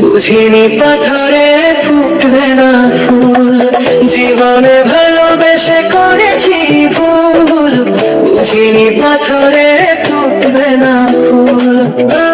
বুঝিনি পাথরে ফুটবে না ফুল। জীবনে ভালোবেসে করেছি ভুল। বুঝিনি পাথরে ফুটবে না ফুল।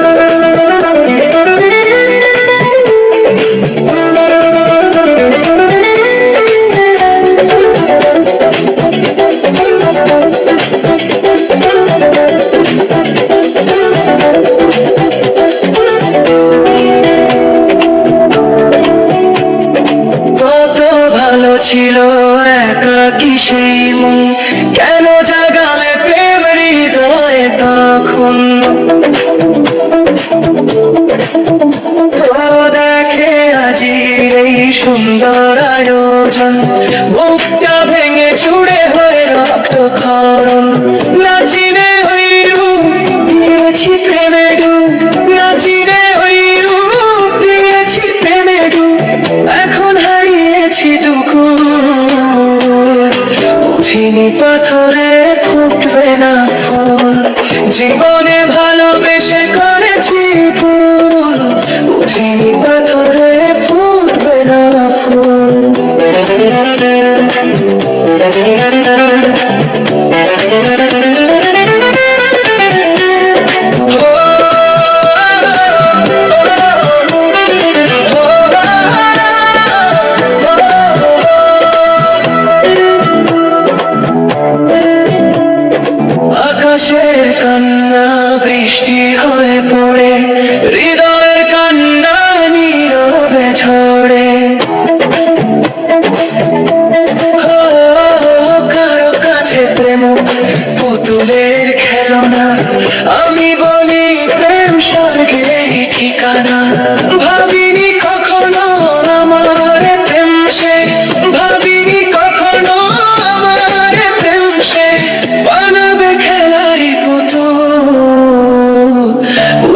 মন কেন জাগালে প্রেম হৃদয় তখন? দেখে আজি এই সুন্দর আয়োজন। বুকটা ভেঙে ছুড়ে হয়ে রক্ত খরণ নাচিনে ওই বুঝিনি পাথরে ফুটবে না ফুল। জীবনে ভালোবেসে করেছি ফুল চিনি পাথরে ফুটবে না ফুল। আকাশের কান্না, বৃষ্টি হয়ে পড়ে, হৃদয়ের কান্না নীরবে ঝরে। কারও কাছে প্রেম, পুতুলের খেলনা, আমি বলি প্রেম স্বর্গে ঠিকানা।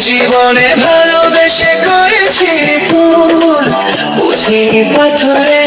জীবনে ভালোবেসে করেছি ফুল বুঝি পাথরে